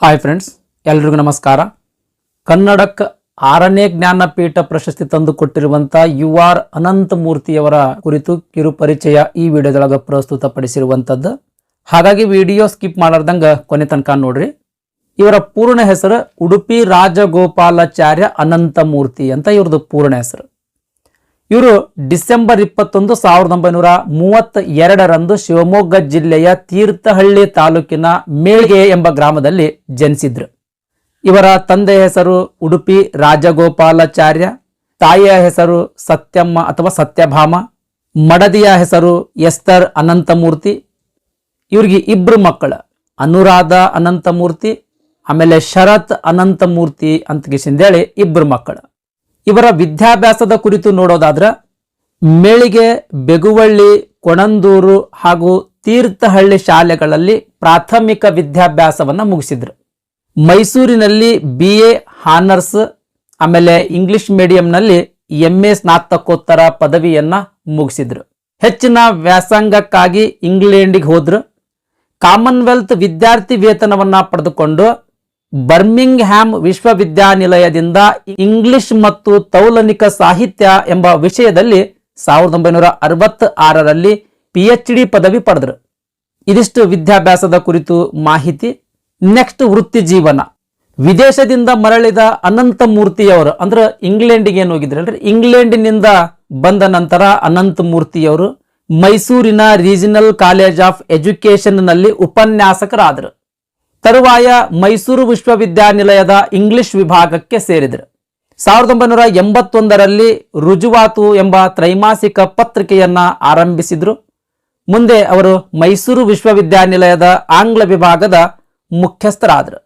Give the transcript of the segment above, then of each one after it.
Hi friends ಎಲ್ರಿಗೂ ನಮಸ್ಕಾರ. ಕನ್ನಡಕ್ಕೆ ಆರನೇ ಜ್ಞಾನಪೀಠ ಪ್ರಶಸ್ತಿ ತಂದು ಕೊಟ್ಟಿರುವಂತ ಯು ಆರ್ ಅನಂತಮೂರ್ತಿಯವರ ಕುರಿತು ಕಿರು ಪರಿಚಯ ಈ ವಿಡಿಯೋದೊಳಗೆ ಪ್ರಸ್ತುತಪಡಿಸಿರುವಂಥದ್ದು ಹಾಗಾಗಿ ವಿಡಿಯೋ ಸ್ಕಿಪ್ ಮಾಡಾರ್ದಂಗೆ ಕೊನೆ ತನಕ ನೋಡ್ರಿ. ಇವರ ಪೂರ್ಣ ಹೆಸರು ಉಡುಪಿ ರಾಜಗೋಪಾಲಾಚಾರ್ಯ ಅನಂತಮೂರ್ತಿ ಅಂತ ಇವ್ರದ್ದು ಪೂರ್ಣ ಹೆಸರು. ಇವರು ಡಿಸೆಂಬರ್ ಇಪ್ಪತ್ತೊಂದು ಸಾವಿರದ ಒಂಬೈನೂರ ಮೂವತ್ತ ಎರಡರಂದು ಶಿವಮೊಗ್ಗ ಜಿಲ್ಲೆಯ ತೀರ್ಥಹಳ್ಳಿ ತಾಲೂಕಿನ ಮೇಳ್ಗೆ ಎಂಬ ಗ್ರಾಮದಲ್ಲಿ ಜನಿಸಿದ್ರು. ಇವರ ತಂದೆಯ ಹೆಸರು ಉಡುಪಿ ರಾಜಗೋಪಾಲಾಚಾರ್ಯ, ತಾಯಿಯ ಹೆಸರು ಸತ್ಯಮ್ಮ ಅಥವಾ ಸತ್ಯಭಾಮ, ಮಡದಿಯ ಹೆಸರು ಎಸ್ತರ್ ಅನಂತಮೂರ್ತಿ, ಇವ್ರಿಗೆ ಇಬ್ರು ಮಕ್ಕಳು, ಅನುರಾಧ ಅನಂತಮೂರ್ತಿ, ಆಮೇಲೆ ಶರತ್ ಅನಂತಮೂರ್ತಿ ಅಂತ ಕಿಶಿಂದೇಳಿ ಇಬ್ರು ಮಕ್ಕಳು. ಇವರ ವಿದ್ಯಾಭ್ಯಾಸದ ಕುರಿತು ನೋಡೋದಾದ್ರೆ ಮೇಳಿಗೆ ಬೆಗುವಳ್ಳಿ, ಕೊಣಂದೂರು ಹಾಗೂ ತೀರ್ಥಹಳ್ಳಿ ಶಾಲೆಗಳಲ್ಲಿ ಪ್ರಾಥಮಿಕ ವಿದ್ಯಾಭ್ಯಾಸವನ್ನ ಮುಗಿಸಿದ್ರು. ಮೈಸೂರಿನಲ್ಲಿ ಬಿ ಎ ಹಾನರ್ಸ್ ಆಮೇಲೆ ಇಂಗ್ಲಿಷ್ ಮೀಡಿಯಂನಲ್ಲಿ ಎಂ ಎ ಸ್ನಾತಕೋತ್ತರ ಪದವಿಯನ್ನ ಮುಗಿಸಿದ್ರು. ಹೆಚ್ಚಿನ ವ್ಯಾಸಂಗಕ್ಕಾಗಿ ಇಂಗ್ಲೆಂಡಿಗೆ ಹೋದ್ರು. ಕಾಮನ್ವೆಲ್ತ್ ವಿದ್ಯಾರ್ಥಿ ವೇತನವನ್ನ ಪಡೆದುಕೊಂಡು ಬರ್ಮಿಂಗ್ ಹ್ಯಾಮ್ ವಿಶ್ವವಿದ್ಯಾನಿಲಯದಿಂದ ಇಂಗ್ಲಿಷ್ ಮತ್ತು ತೌಲನಿಕ ಸಾಹಿತ್ಯ ಎಂಬ ವಿಷಯದಲ್ಲಿ ಸಾವಿರದ ಒಂಬೈನೂರ ಅರವತ್ತ ಆರರಲ್ಲಿ ಪಿ ಎಚ್ ಡಿ ಪದವಿ ಪಡೆದರು. ಇದಿಷ್ಟು ವಿದ್ಯಾಭ್ಯಾಸದ ಕುರಿತು ಮಾಹಿತಿ. ನೆಕ್ಸ್ಟ್ ವೃತ್ತಿ ಜೀವನ. ವಿದೇಶದಿಂದ ಮರಳಿದ ಅನಂತ ಮೂರ್ತಿಯವರು ಅಂದ್ರೆ ಇಂಗ್ಲೆಂಡಿಗೆ ಏನು ಹೋಗಿದ್ರಲ್ರಿ ಇಂಗ್ಲೆಂಡಿನಿಂದ ಬಂದ ನಂತರ ಅನಂತ ಮೂರ್ತಿಯವರು ಮೈಸೂರಿನ ರೀಜನಲ್ ಕಾಲೇಜ್ ಆಫ್ ಎಜುಕೇಶನ್ನಲ್ಲಿ ಉಪನ್ಯಾಸಕರಾದರು. ತರುವಾಯ ಮೈಸೂರು ವಿಶ್ವವಿದ್ಯಾನಿಲಯದ ಇಂಗ್ಲಿಷ್ ವಿಭಾಗಕ್ಕೆ ಸೇರಿದರು. ಸಾವಿರದ ಒಂಬೈನೂರ ಎಂಬತ್ತೊಂದರಲ್ಲಿ ರುಜುವಾತು ಎಂಬ ತ್ರೈಮಾಸಿಕ ಪತ್ರಿಕೆಯನ್ನ ಆರಂಭಿಸಿದರು. ಮುಂದೆ ಅವರು ಮೈಸೂರು ವಿಶ್ವವಿದ್ಯಾನಿಲಯದ ಆಂಗ್ಲ ವಿಭಾಗದ ಮುಖ್ಯಸ್ಥರಾದರು.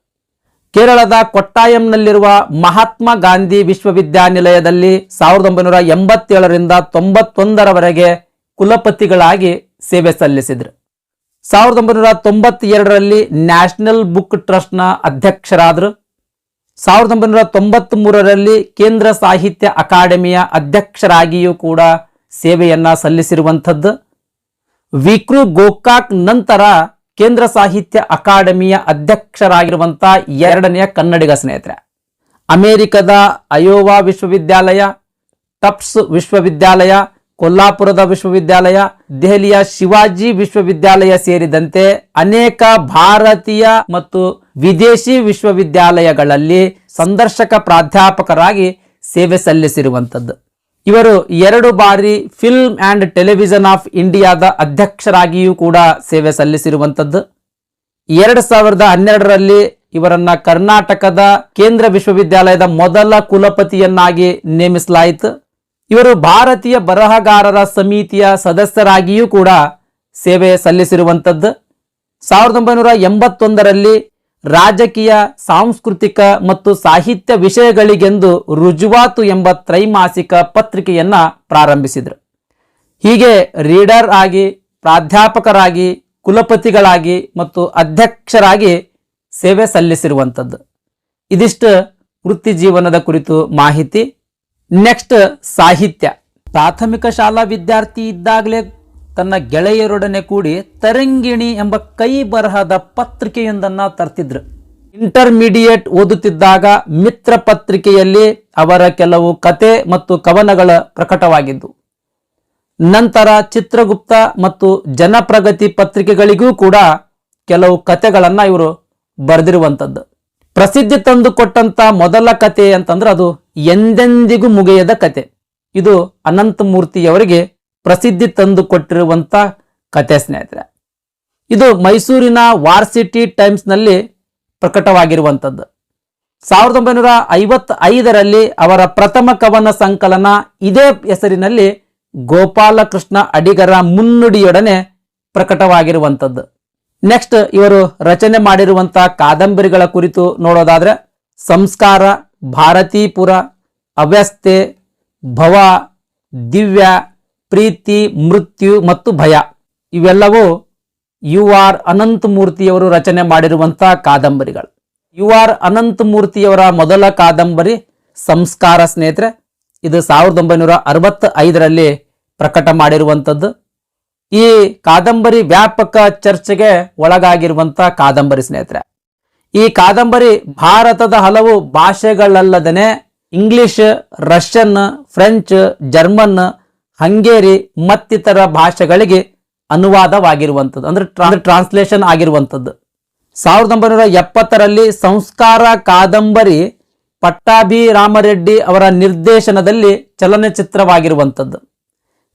ಕೇರಳದ ಕೊಟ್ಟಾಯಂನಲ್ಲಿರುವ ಮಹಾತ್ಮ ಗಾಂಧಿ ವಿಶ್ವವಿದ್ಯಾನಿಲಯದಲ್ಲಿ ಸಾವಿರದ ಒಂಬೈನೂರ ಎಂಬತ್ತೇಳರಿಂದ ತೊಂಬತ್ತೊಂದರವರೆಗೆ ಕುಲಪತಿಗಳಾಗಿ ಸೇವೆ ಸಲ್ಲಿಸಿದರು. ಸಾವಿರದ ಒಂಬೈನೂರ ತೊಂಬತ್ತೆರಡರಲ್ಲಿ ನ್ಯಾಷನಲ್ ಬುಕ್ ಟ್ರಸ್ಟ್ನ ಅಧ್ಯಕ್ಷರಾದರು. ಸಾವಿರದ ಒಂಬೈನೂರ ತೊಂಬತ್ತ್ ಮೂರರಲ್ಲಿ ಕೇಂದ್ರ ಸಾಹಿತ್ಯ ಅಕಾಡೆಮಿಯ ಅಧ್ಯಕ್ಷರಾಗಿಯೂ ಕೂಡ ಸೇವೆಯನ್ನು ಸಲ್ಲಿಸಿರುವಂಥದ್ದು. ವಿಕ್ರು ಗೋಕಾಕ್ ನಂತರ ಕೇಂದ್ರ ಸಾಹಿತ್ಯ ಅಕಾಡೆಮಿಯ ಅಧ್ಯಕ್ಷರಾಗಿರುವಂಥ ಎರಡನೆಯ ಕನ್ನಡಿಗ ಸ್ನೇಹಿತರೆ. ಅಮೆರಿಕದ ಅಯೋವಾ ವಿಶ್ವವಿದ್ಯಾಲಯ, ಟಪ್ಸ್ ವಿಶ್ವವಿದ್ಯಾಲಯ ಕೊಲ್ಲಾಪುರದ ವಿಶ್ವವಿದ್ಯಾಲಯ, ದೆಹಲಿಯ ಶಿವಾಜಿ ವಿಶ್ವವಿದ್ಯಾಲಯ ಸೇರಿದಂತೆ ಅನೇಕ ಭಾರತೀಯ ಮತ್ತು ವಿದೇಶಿ ವಿಶ್ವವಿದ್ಯಾಲಯಗಳಲ್ಲಿ ಸಂದರ್ಶಕ ಪ್ರಾಧ್ಯಾಪಕರಾಗಿ ಸೇವೆ ಸಲ್ಲಿಸಿರುವಂಥದ್ದು. ಇವರು ಎರಡು ಬಾರಿ ಫಿಲ್ಮ್ ಅಂಡ್ ಟೆಲಿವಿಷನ್ ಆಫ್ ಇಂಡಿಯಾದ ಅಧ್ಯಕ್ಷರಾಗಿಯೂ ಕೂಡ ಸೇವೆ ಸಲ್ಲಿಸಿರುವಂಥದ್ದು. ಎರಡು ಸಾವಿರದ ಹನ್ನೆರಡರಲ್ಲಿ ಇವರನ್ನ ಕರ್ನಾಟಕದ ಕೇಂದ್ರ ವಿಶ್ವವಿದ್ಯಾಲಯದ ಮೊದಲ ಕುಲಪತಿಯನ್ನಾಗಿ ನೇಮಿಸಲಾಯಿತು. ಇವರು ಭಾರತೀಯ ಬರಹಗಾರರ ಸಮಿತಿಯ ಸದಸ್ಯರಾಗಿಯೂ ಕೂಡ ಸೇವೆ ಸಲ್ಲಿಸಿರುವಂಥದ್ದು ಸಾವಿರದ ಒಂಬೈನೂರ ಎಂಬತ್ತೊಂದರಲ್ಲಿ ರಾಜಕೀಯ, ಸಾಂಸ್ಕೃತಿಕ ಮತ್ತು ಸಾಹಿತ್ಯ ವಿಷಯಗಳಿಗೆಂದು ರುಜುವಾತು ಎಂಬ ತ್ರೈಮಾಸಿಕ ಪತ್ರಿಕೆಯನ್ನ ಪ್ರಾರಂಭಿಸಿದರು. ಹೀಗೆ ರೀಡರ್ ಆಗಿ, ಪ್ರಾಧ್ಯಾಪಕರಾಗಿ, ಕುಲಪತಿಗಳಾಗಿ ಮತ್ತು ಅಧ್ಯಕ್ಷರಾಗಿ ಸೇವೆ ಸಲ್ಲಿಸಿರುವಂಥದ್ದು ಇದಿಷ್ಟು ವೃತ್ತಿ ಜೀವನದ ಕುರಿತು ಮಾಹಿತಿ. ನೆಕ್ಸ್ಟ್ ಸಾಹಿತ್ಯ. ಪ್ರಾಥಮಿಕ ಶಾಲಾ ವಿದ್ಯಾರ್ಥಿ ಇದ್ದಾಗಲೇ ತನ್ನ ಗೆಳೆಯರೊಡನೆ ಕೂಡಿ ತರಂಗಿಣಿ ಎಂಬ ಕೈ ಬರಹದ ಪತ್ರಿಕೆಯೊಂದನ್ನು ತರ್ತಿದ್ರು. ಇಂಟರ್ಮೀಡಿಯೇಟ್ ಓದುತ್ತಿದ್ದಾಗ ಮಿತ್ರ ಪತ್ರಿಕೆಯಲ್ಲಿ ಅವರ ಕೆಲವು ಕತೆ ಮತ್ತು ಕವನಗಳ ಪ್ರಕಟವಾಗಿದ್ದು ನಂತರ ಚಿತ್ರಗುಪ್ತ ಮತ್ತು ಜನಪ್ರಗತಿ ಪತ್ರಿಕೆಗಳಿಗೂ ಕೂಡ ಕೆಲವು ಕತೆಗಳನ್ನು ಇವರು ಬರೆದಿರುವಂಥದ್ದು ಪ್ರಸಿದ್ಧಿ ತಂದುಕೊಟ್ಟಂಥ ಮೊದಲ ಕತೆ ಅಂತಂದ್ರೆ ಅದು ಎಂದೆಂದಿಗೂ ಮುಗಿಯದ ಕತೆ. ಇದು ಅನಂತಮೂರ್ತಿಯವರಿಗೆ ಪ್ರಸಿದ್ಧಿ ತಂದುಕೊಟ್ಟಿರುವಂಥ ಕತೆ ಸ್ನೇಹಿತರೆ. ಇದು ಮೈಸೂರಿನ ವಾರ್ಸಿಟಿ ಟೈಮ್ಸ್ನಲ್ಲಿ ಪ್ರಕಟವಾಗಿರುವಂಥದ್ದು ಸಾವಿರದ ಒಂಬೈನೂರ ಐವತ್ತ ಐದರಲ್ಲಿ ಅವರ ಪ್ರಥಮ ಕವನ ಸಂಕಲನ ಇದೇ ಹೆಸರಿನಲ್ಲಿ ಗೋಪಾಲಕೃಷ್ಣ ಅಡಿಗರ ಮುನ್ನುಡಿಯೊಡನೆ ಪ್ರಕಟವಾಗಿರುವಂಥದ್ದು ನೆಕ್ಸ್ಟ್ ಇವರು ರಚನೆ ಮಾಡಿರುವಂಥ ಕಾದಂಬರಿಗಳ ಕುರಿತು ನೋಡೋದಾದರೆ ಸಂಸ್ಕಾರ ಭಾರತೀಪುರ ಅವ್ಯಸ್ಥೆ, ಭವ, ದಿವ್ಯ, ಪ್ರೀತಿ, ಮೃತ್ಯು ಮತ್ತು ಭಯ. ಇವೆಲ್ಲವೂ ಯು ಆರ್ ಅನಂತಮೂರ್ತಿಯವರು ರಚನೆ ಮಾಡಿರುವಂಥ ಕಾದಂಬರಿಗಳು. ಯು ಆರ್ ಅನಂತಮೂರ್ತಿಯವರ ಮೊದಲ ಕಾದಂಬರಿ ಸಂಸ್ಕಾರ ಸ್ನೇಹಿತರೆ, ಇದು ಸಾವಿರದ ಒಂಬೈನೂರ ಅರವತ್ತ ಐದರಲ್ಲಿ ಪ್ರಕಟ ಮಾಡಿರುವಂಥದ್ದು. ಈ ಕಾದಂಬರಿ ವ್ಯಾಪಕ ಚರ್ಚೆಗೆ ಒಳಗಾಗಿರುವಂಥ ಕಾದಂಬರಿ ಸ್ನೇಹಿತರೆ. ಈ ಕಾದಂಬರಿ ಭಾರತದ ಹಲವು ಭಾಷೆಗಳಲ್ಲದನೆ English, Russian, French, German, Hungary ಮತ್ತಿತರ ಭಾಷೆಗಳಿಗೆ ಅನುವಾದವಾಗಿರುವಂಥದ್ದು. ಅಂದ್ರೆ ಟ್ರಾನ್ಸ್ಲೇಷನ್ ಆಗಿರುವಂಥದ್ದು. ಸಾವಿರದ ಒಂಬೈನೂರ ಎಪ್ಪತ್ತರಲ್ಲಿ ಸಂಸ್ಕಾರ ಕಾದಂಬರಿ ಪಟ್ಟಾಭಿ ರಾಮರೆಡ್ಡಿ ಅವರ ನಿರ್ದೇಶನದಲ್ಲಿ ಚಲನಚಿತ್ರವಾಗಿರುವಂಥದ್ದು.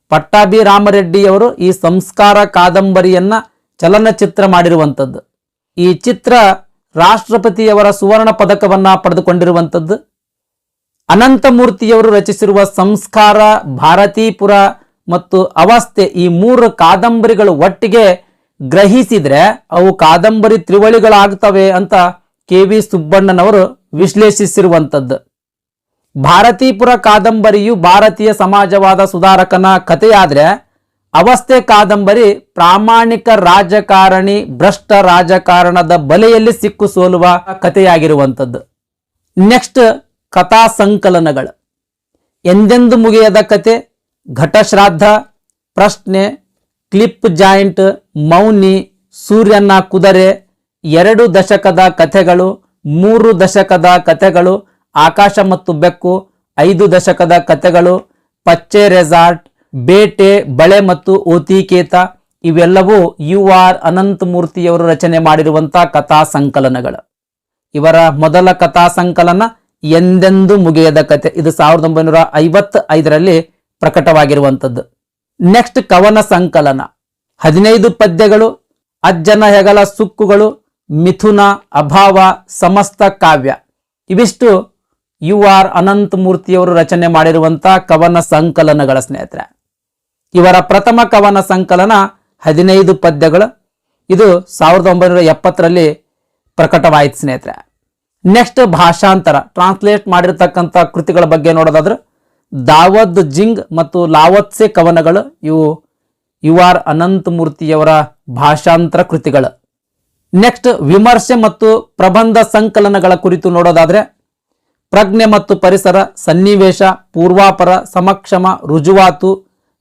ಪಟ್ಟಾಭಿ ರಾಮರೆಡ್ಡಿಯವರು ಈ ಸಂಸ್ಕಾರ ಕಾದಂಬರಿಯನ್ನ ಚಲನಚಿತ್ರ ಮಾಡಿರುವಂಥದ್ದು. ಈ ಚಿತ್ರ ರಾಷ್ಟ್ರಪತಿಯವರ ಸುವರ್ಣ ಪದಕವನ್ನ ಪಡೆದುಕೊಂಡಿರುವಂಥದ್ದು. ಅನಂತಮೂರ್ತಿಯವರು ರಚಿಸಿರುವ ಸಂಸ್ಕಾರ, ಭಾರತೀಪುರ ಮತ್ತು ಅವಸ್ಥೆ ಈ ಮೂರು ಕಾದಂಬರಿಗಳು ಒಟ್ಟಿಗೆ ಗ್ರಹಿಸಿದರೆ ಅವು ಕಾದಂಬರಿ ತ್ರಿವಳಿಗಳಾಗ್ತವೆ ಅಂತ ಕೆ ವಿ ಸುಬ್ಬಣ್ಣನವರು ವಿಶ್ಲೇಷಿಸಿರುವಂಥದ್ದು. ಭಾರತೀಪುರ ಕಾದಂಬರಿಯು ಭಾರತೀಯ ಸಮಾಜವಾದ ಸುಧಾರಕನ ಕಥೆಯಾದ್ರೆ ಅವಸ್ಥೆ ಕಾದಂಬರಿ ಪ್ರಾಮಾಣಿಕ ರಾಜಕಾರಣಿ, ಭ್ರಷ್ಟ ರಾಜಕಾರಣದ ಬಲೆಯಲ್ಲಿ ಸಿಕ್ಕು ಸೋಲುವ ಕಥೆಯಾಗಿರುವಂಥದ್ದು. ನೆಕ್ಸ್ಟ್ ಕಥಾ ಸಂಕಲನಗಳು. ಎಂದೆಂದು ಮುಗಿಯದ ಕತೆ ಘಟಶ್ರಾದ್ದ ಪ್ರಶ್ನೆ, ಕ್ಲಿಪ್ ಜಾಯಿಂಟ್, ಮೌನಿ, ಸೂರ್ಯನ ಕುದರೆ, ಎರಡು ದಶಕದ ಕಥೆಗಳು, ಮೂರು ದಶಕದ ಕಥೆಗಳು, ಆಕಾಶ ಮತ್ತು ಬೆಕ್ಕು, ಐದು ದಶಕದ ಕಥೆಗಳು, ಪಚ್ಚೆ ರೆಸಾರ್ಟ್ ಬೇಟೆ, ಬಳೆ ಮತ್ತು ಓತಿಕೇತ ಇವೆಲ್ಲವೂ ಯು ಆರ್ ಅನಂತಮೂರ್ತಿಯವರು ರಚನೆ ಮಾಡಿರುವಂಥ ಕಥಾ ಸಂಕಲನಗಳು ಇವರ ಮೊದಲ ಕಥಾ ಸಂಕಲನ ಎಂದೆಂದು ಮುಗಿಯದ ಕತೆ ಇದು ಸಾವಿರದ ಒಂಬೈನೂರ ಐವತ್ತ ಐದರಲ್ಲಿ ಪ್ರಕಟವಾಗಿರುವಂಥದ್ದು. ನೆಕ್ಸ್ಟ್ ಕವನ ಸಂಕಲನ. ಹದಿನೈದು ಪದ್ಯಗಳು, ಅಜ್ಜನ ಹೆಗಲ ಸುಕ್ಕುಗಳು, ಮಿಥುನ ಅಭಾವ, ಸಮಸ್ತ ಕಾವ್ಯ. ಇವಿಷ್ಟು ಯು ಆರ್ ಅನಂತಮೂರ್ತಿಯವರು ರಚನೆ ಮಾಡಿರುವಂಥ ಕವನ ಸಂಕಲನಗಳ ಸ್ನೇಹಿತರೆ. ಇವರ ಪ್ರಥಮ ಕವನ ಸಂಕಲನ ಹದಿನೈದು ಪದ್ಯಗಳು. ಇದು ಸಾವಿರದ ಒಂಬೈನೂರ ಎಪ್ಪತ್ತರಲ್ಲಿ ಪ್ರಕಟವಾಯಿತು ಸ್ನೇಹಿತರೆ. ನೆಕ್ಸ್ಟ್ ಭಾಷಾಂತರ ಟ್ರಾನ್ಸ್ಲೇಟ್ ಮಾಡಿರ್ತಕ್ಕಂಥ ಕೃತಿಗಳ ಬಗ್ಗೆ ನೋಡೋದಾದ್ರೆ, ದಾವದ್ ಜಿಂಗ್ ಮತ್ತು ಲಾವತ್ಸೆ ಕವನಗಳು ಇವು ಯು ಆರ್ ಅನಂತಮೂರ್ತಿಯವರ ಭಾಷಾಂತರ ಕೃತಿಗಳು. ನೆಕ್ಸ್ಟ್ ವಿಮರ್ಶೆ ಮತ್ತು ಪ್ರಬಂಧ ಸಂಕಲನಗಳ ಕುರಿತು ನೋಡೋದಾದ್ರೆ, ಪ್ರಜ್ಞೆ ಮತ್ತು ಪರಿಸರ, ಸನ್ನಿವೇಶ, ಪೂರ್ವಾಪರ, ಸಮಕ್ಷಮ, ರುಜುವಾತು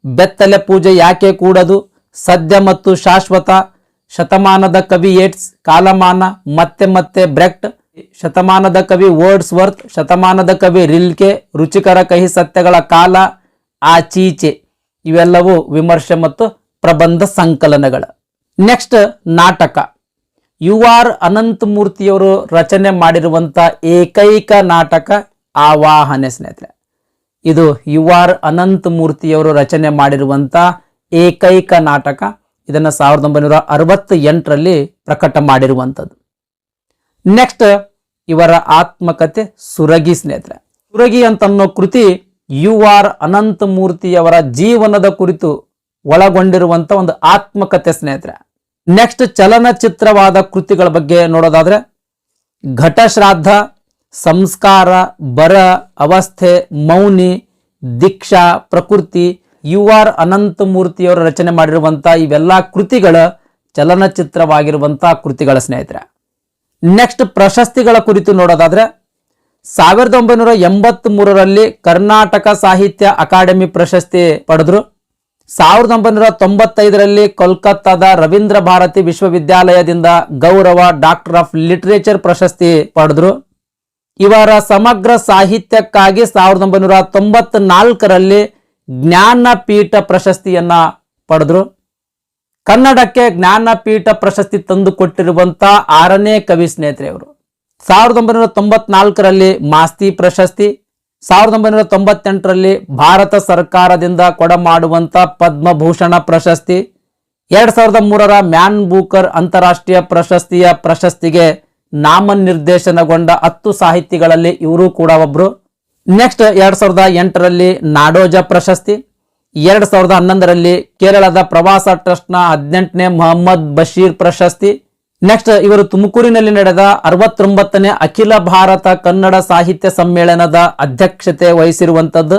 ಬೆತ್ತಲೆ ಪೂಜೆ ಯಾಕೆ ಕೂಡದು? ಸದ್ಯ ಮತ್ತು ಶಾಶ್ವತ ಶತಮಾನದ ಕವಿ ಏಟ್ಸ್ ಕಾಲಮಾನ, ಮತ್ತೆ ಮತ್ತೆ ಬ್ರೆಕ್ಟ್, ಶತಮಾನದ ಕವಿ ವರ್ಡ್ಸ್ ವರ್ತ್ ಶತಮಾನದ ಕವಿ ರಿಲ್ಕೆ, ರುಚಿಕರ ಕಹಿ ಸತ್ಯಗಳ ಕಾಲ ಆಚೀಚೆ ಇವೆಲ್ಲವೂ ವಿಮರ್ಶೆ ಮತ್ತು ಪ್ರಬಂಧ ಸಂಕಲನಗಳು. ನೆಕ್ಸ್ಟ್ ನಾಟಕ. ಯು ಆರ್ ಅನಂತಮೂರ್ತಿಯವರು ರಚನೆ ಮಾಡಿರುವಂಥ ಏಕೈಕ ನಾಟಕ ಆವಾಹನೆ ಸ್ನೇಹಿತರೆ. ಇದು ಯು ಆರ್ ಅನಂತ ಮೂರ್ತಿಯವರು ರಚನೆ ಮಾಡಿರುವಂಥ ಏಕೈಕ ನಾಟಕ. ಇದನ್ನು ಸಾವಿರದ ಒಂಬೈನೂರ ಅರವತ್ತ ಎಂಟರಲ್ಲಿ ಪ್ರಕಟ ಮಾಡಿರುವಂಥದ್ದು. ನೆಕ್ಸ್ಟ್ ಇವರ ಆತ್ಮಕತೆ ಸುರಗಿ ಸ್ನೇಹಿತರೆ. ಸುರಗಿ ಅಂತನ್ನೋ ಕೃತಿ ಯು ಆರ್ ಅನಂತ ಮೂರ್ತಿಯವರ ಜೀವನದ ಕುರಿತು ಒಳಗೊಂಡಿರುವಂತ ಒಂದು ಆತ್ಮಕತೆ ಸ್ನೇಹಿತರೆ. ನೆಕ್ಸ್ಟ್ ಚಲನಚಿತ್ರವಾದ ಕೃತಿಗಳ ಬಗ್ಗೆ ನೋಡೋದಾದ್ರೆ ಘಟಶ್ರಾದ್ದ ಸಂಸ್ಕಾರ, ಬರ, ಅವಸ್ಥೆ, ಮೌನಿ, ದೀಕ್ಷಾ, ಪ್ರಕೃತಿ, ಯು ಆರ್ ಅನಂತಮೂರ್ತಿಯವರು ರಚನೆ ಮಾಡಿರುವಂಥ ಇವೆಲ್ಲ ಕೃತಿಗಳ ಚಲನಚಿತ್ರವಾಗಿರುವಂಥ ಕೃತಿಗಳ ಸ್ನೇಹಿತರೆ. ನೆಕ್ಸ್ಟ್ ಪ್ರಶಸ್ತಿಗಳ ಕುರಿತು ನೋಡೋದಾದ್ರೆ, ಸಾವಿರದ ಒಂಬೈನೂರ ಎಂಬತ್ತ್ ಮೂರರಲ್ಲಿ ಕರ್ನಾಟಕ ಸಾಹಿತ್ಯ ಅಕಾಡೆಮಿ ಪ್ರಶಸ್ತಿ ಪಡೆದ್ರು. ಸಾವಿರದ ಒಂಬೈನೂರ ತೊಂಬತ್ತೈದರಲ್ಲಿ ಕೋಲ್ಕತ್ತಾದ ರವೀಂದ್ರ ಭಾರತಿ ವಿಶ್ವವಿದ್ಯಾಲಯದಿಂದ ಗೌರವ ಡಾಕ್ಟರ್ ಆಫ್ ಲಿಟರೇಚರ್ ಪ್ರಶಸ್ತಿ ಪಡೆದ್ರು. ಇವರ ಸಮಗ್ರ ಸಾಹಿತ್ಯಕ್ಕಾಗಿ ಸಾವಿರದ ಒಂಬೈನೂರ ತೊಂಬತ್ನಾಲ್ಕರಲ್ಲಿ ಜ್ಞಾನಪೀಠ ಪ್ರಶಸ್ತಿಯನ್ನ ಪಡೆದ್ರು. ಕನ್ನಡಕ್ಕೆ ಜ್ಞಾನಪೀಠ ಪ್ರಶಸ್ತಿ ತಂದು ಕೊಟ್ಟಿರುವಂತ ಆರನೇ ಕವಿ ಸ್ನೇಹಿತರೆ ಅವರು ಸಾವಿರದ ಒಂಬೈನೂರ ತೊಂಬತ್ನಾಲ್ಕರಲ್ಲಿ ಮಾಸ್ತಿ ಪ್ರಶಸ್ತಿ, ಸಾವಿರದ ಒಂಬೈನೂರ ತೊಂಬತ್ತೆಂಟರಲ್ಲಿ ಭಾರತ ಸರ್ಕಾರದಿಂದ ಕೊಡಮಾಡುವಂತ ಪದ್ಮಭೂಷಣ ಪ್ರಶಸ್ತಿ, ಎರಡ್ ಸಾವಿರದ ಮೂರರ ಮ್ಯಾನ್ ಬೂಕರ್ ಅಂತಾರಾಷ್ಟ್ರೀಯ ಪ್ರಶಸ್ತಿಯ ಪ್ರಶಸ್ತಿಗೆ ನಾಮನಿರ್ದೇಶನಗೊಂಡ ಹತ್ತು ಸಾಹಿತಿಗಳಲ್ಲಿ ಇವರು ಕೂಡ ಒಬ್ರು. ನೆಕ್ಸ್ಟ್ ಎರಡ್ ಸಾವಿರದ ಎಂಟರಲ್ಲಿ ನಾಡೋಜ ಪ್ರಶಸ್ತಿ, ಎರಡ್ ಸಾವಿರದ ಹನ್ನೊಂದರಲ್ಲಿ ಕೇರಳದ ಪ್ರವಾಸ ಟ್ರಸ್ಟ್ನ ಹದಿನೆಂಟನೇ ಮೊಹಮ್ಮದ್ ಬಶೀರ್ ಪ್ರಶಸ್ತಿ. ನೆಕ್ಸ್ಟ್ ಇವರು ತುಮಕೂರಿನಲ್ಲಿ ನಡೆದ ಅರವತ್ತೊಂಬತ್ತನೇ ಅಖಿಲ ಭಾರತ ಕನ್ನಡ ಸಾಹಿತ್ಯ ಸಮ್ಮೇಳನದ ಅಧ್ಯಕ್ಷತೆ ವಹಿಸಿರುವಂತದ್ದು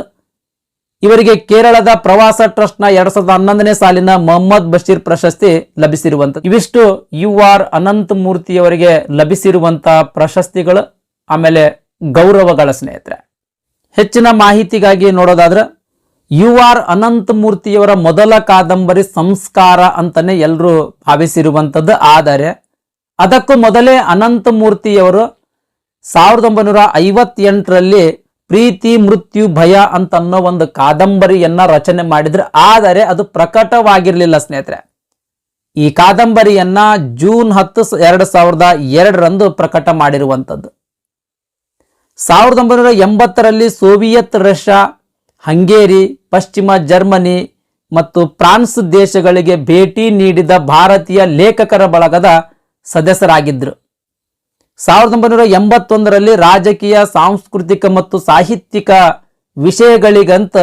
ಇವರಿಗೆ ಕೇರಳದ ಪ್ರವಾಸ ಟ್ರಸ್ಟ್ನ ಎರಡ್ ಸಾವಿರದ ಹನ್ನೊಂದನೇ ಸಾಲಿನ ಮೊಹಮ್ಮದ್ ಬಶೀರ್ ಪ್ರಶಸ್ತಿ ಲಭಿಸಿರುವಂತ ಇವಿಷ್ಟು ಯು ಆರ್ ಅನಂತ ಮೂರ್ತಿಯವರಿಗೆ ಲಭಿಸಿರುವಂತಹ ಪ್ರಶಸ್ತಿಗಳು, ಆಮೇಲೆ ಗೌರವಗಳ ಸ್ನೇಹಿತರೆ. ಹೆಚ್ಚಿನ ಮಾಹಿತಿಗಾಗಿ ನೋಡೋದಾದ್ರೆ, ಯು ಆರ್ ಅನಂತ ಮೂರ್ತಿಯವರ ಮೊದಲ ಕಾದಂಬರಿ ಸಂಸ್ಕಾರ ಅಂತಾನೆ ಎಲ್ಲರೂ ಭಾವಿಸಿರುವಂಥದ್ದು ಆದರೆ, ಅದಕ್ಕೂ ಮೊದಲೇ ಅನಂತ ಮೂರ್ತಿಯವರು ಸಾವಿರದ ಒಂಬೈನೂರ ಐವತ್ತೆಂಟರಲ್ಲಿ ಪ್ರೀತಿ, ಮೃತ್ಯು, ಭಯ ಅಂತ ಅನ್ನೋ ಒಂದು ಕಾದಂಬರಿಯನ್ನ ರಚನೆ ಮಾಡಿದ್ರು ಆದರೆ ಅದು ಪ್ರಕಟವಾಗಿರಲಿಲ್ಲ ಸ್ನೇಹಿತರೆ. ಈ ಕಾದಂಬರಿಯನ್ನ ಜೂನ್ ಹತ್ತು ಎರಡು ಸಾವಿರದ ಎರಡರಂದು ಪ್ರಕಟ ಮಾಡಿರುವಂಥದ್ದು. ಸಾವಿರದ ಒಂಬೈನೂರ ಎಂಬತ್ತರಲ್ಲಿ ಸೋವಿಯತ್ ರಷ್ಯಾ, ಹಂಗೇರಿ, ಪಶ್ಚಿಮ ಜರ್ಮನಿ ಮತ್ತು ಫ್ರಾನ್ಸ್ ದೇಶಗಳಿಗೆ ಭೇಟಿ ನೀಡಿದ ಭಾರತೀಯ ಲೇಖಕರ ಬಳಗದ ಸದಸ್ಯರಾಗಿದ್ದರು ಸಾವಿರದ ಒಂಬೈನೂರ ಎಂಬತ್ತೊಂದರಲ್ಲಿ ರಾಜಕೀಯ, ಸಾಂಸ್ಕೃತಿಕ ಮತ್ತು ಸಾಹಿತ್ಯಿಕ ವಿಷಯಗಳಿಗಂತ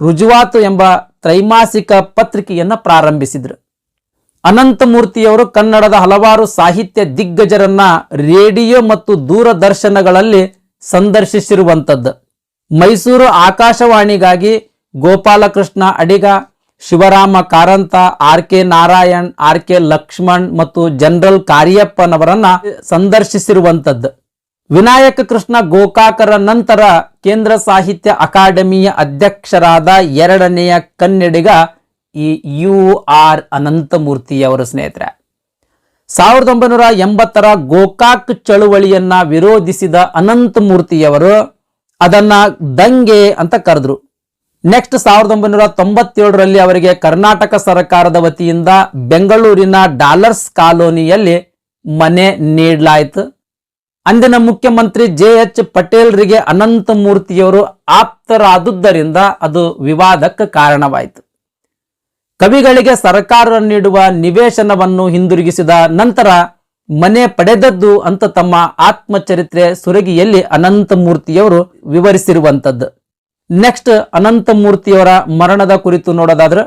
ರುಜುವಾತು ಎಂಬ ತ್ರೈಮಾಸಿಕ ಪತ್ರಿಕೆಯನ್ನು ಪ್ರಾರಂಭಿಸಿದರು. ಅನಂತಮೂರ್ತಿಯವರು ಕನ್ನಡದ ಹಲವಾರು ಸಾಹಿತ್ಯ ದಿಗ್ಗಜರನ್ನ ರೇಡಿಯೋ ಮತ್ತು ದೂರದರ್ಶನಗಳಲ್ಲಿ ಸಂದರ್ಶಿಸಿರುವಂಥದ್ದು Mysuru ಆಕಾಶವಾಣಿಗಾಗಿ Gopalakrishna Adiga Shivarama Karanth, R K Narayan, R K Laxman ಮತ್ತು ಜನರಲ್ ಕಾರ್ಯಪ್ಪನವರನ್ನ ಸಂದರ್ಶಿಸಿರುವಂಥದ್ದು ವಿನಾಯಕ ಕೃಷ್ಣ ಗೋಕಾಕರ ನಂತರ ಕೇಂದ್ರ ಸಾಹಿತ್ಯ ಅಕಾಡೆಮಿಯ ಅಧ್ಯಕ್ಷರಾದ ಎರಡನೆಯ ಕನ್ನಡಿಗ ಈ ಯು ಆರ್ ಅನಂತಮೂರ್ತಿಯವರ ಸ್ನೇಹಿತರೆ. ಸಾವಿರದ ಒಂಬೈನೂರ ಎಂಬತ್ತರ ಗೋಕಾಕ್ ಚಳುವಳಿಯನ್ನ ವಿರೋಧಿಸಿದ ಅನಂತಮೂರ್ತಿಯವರು ಅದನ್ನ ದಂಗೆ ಅಂತ ಕರೆದ್ರು. ನೆಕ್ಸ್ಟ್ ಸಾವಿರದ ಒಂಬೈನೂರ ತೊಂಬತ್ತೇಳರಲ್ಲಿ ಅವರಿಗೆ ಕರ್ನಾಟಕ ಸರ್ಕಾರದ ವತಿಯಿಂದ ಬೆಂಗಳೂರಿನ ಡಾಲರ್ಸ್ ಕಾಲೋನಿಯಲ್ಲಿ ಮನೆ ನೀಡಲಾಯಿತು. ಅಂದಿನ ಮುಖ್ಯಮಂತ್ರಿ ಜೆ ಎಚ್ ಪಟೇಲ್ರಿಗೆ ಅನಂತಮೂರ್ತಿಯವರು ಆಪ್ತರಾದುದರಿಂದ ಅದು ವಿವಾದಕ್ಕೆ ಕಾರಣವಾಯಿತು. ಕವಿಗಳಿಗೆ ಸರ್ಕಾರ ನೀಡುವ ನಿವೇಶನವನ್ನು ಹಿಂದಿರುಗಿಸಿದ ನಂತರ ಮನೆ ಪಡೆದದ್ದು ಅಂತ ತಮ್ಮ ಆತ್ಮಚರಿತ್ರೆ ಸುರಗಿಯಲ್ಲಿ ಅನಂತಮೂರ್ತಿಯವರು ವಿವರಿಸಿರುವಂಥದ್ದು ನೆಕ್ಸ್ಟ್ ಅನಂತಮೂರ್ತಿಯವರ ಮರಣದ ಕುರಿತು ನೋಡೋದಾದ್ರೆ,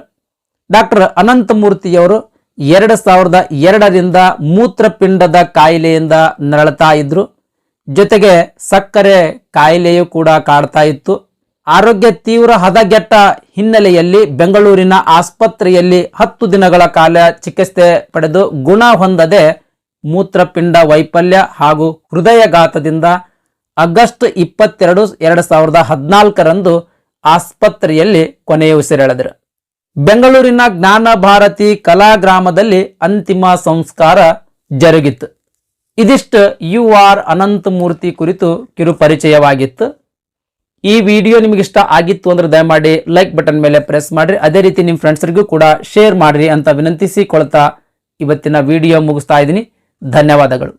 ಡಾಕ್ಟರ್ ಅನಂತಮೂರ್ತಿಯವರು ಎರಡು ಸಾವಿರದ ಎರಡರಿಂದ ಮೂತ್ರಪಿಂಡದ ಕಾಯಿಲೆಯಿಂದ ನರಳತಾ ಇದ್ರು. ಜೊತೆಗೆ ಸಕ್ಕರೆ ಕಾಯಿಲೆಯೂ ಕೂಡ ಕಾಡ್ತಾ ಇತ್ತು. ಆರೋಗ್ಯ ತೀವ್ರ ಹದಗೆಟ್ಟ ಹಿನ್ನೆಲೆಯಲ್ಲಿ ಬೆಂಗಳೂರಿನ ಆಸ್ಪತ್ರೆಯಲ್ಲಿ ಹತ್ತು ದಿನಗಳ ಕಾಲ ಚಿಕಿತ್ಸೆ ಪಡೆದು ಗುಣ ಹೊಂದದೆ ಮೂತ್ರಪಿಂಡ ವೈಫಲ್ಯ ಹಾಗೂ ಹೃದಯಘಾತದಿಂದ ಆಗಸ್ಟ್ ಇಪ್ಪತ್ತೆರಡು ಎರಡು ಸಾವಿರದ ಹದಿನಾಲ್ಕರಂದು ಆಸ್ಪತ್ರೆಯಲ್ಲಿ ಕೊನೆಯುಸಿರೆಳೆದರು ಬೆಂಗಳೂರಿನ ಜ್ಞಾನ ಭಾರತಿ ಕಲಾಗ್ರಾಮದಲ್ಲಿ ಅಂತಿಮ ಸಂಸ್ಕಾರ ಜರುಗಿತ್ತು. ಇದಿಷ್ಟು ಯು ಆರ್ ಅನಂತಮೂರ್ತಿ ಕುರಿತು ಕಿರು ಪರಿಚಯವಾಗಿತ್ತು ಈ ವಿಡಿಯೋ ನಿಮಗೆ ಇಷ್ಟ ಆಗಿತ್ತು ಅಂದ್ರೆ ದಯಮಾಡಿ ಲೈಕ್ ಬಟನ್ ಮೇಲೆ ಪ್ರೆಸ್ ಮಾಡಿರಿ. ಅದೇ ರೀತಿ ನಿಮ್ಮ ಫ್ರೆಂಡ್ಸ್ರಿಗೂ ಕೂಡ ಶೇರ್ ಮಾಡಿರಿ ಅಂತ ವಿನಂತಿಸಿಕೊಳ್ತಾ ಇವತ್ತಿನ ವಿಡಿಯೋ ಮುಗಿಸ್ತಾ ಇದ್ದೀನಿ. ಧನ್ಯವಾದಗಳು.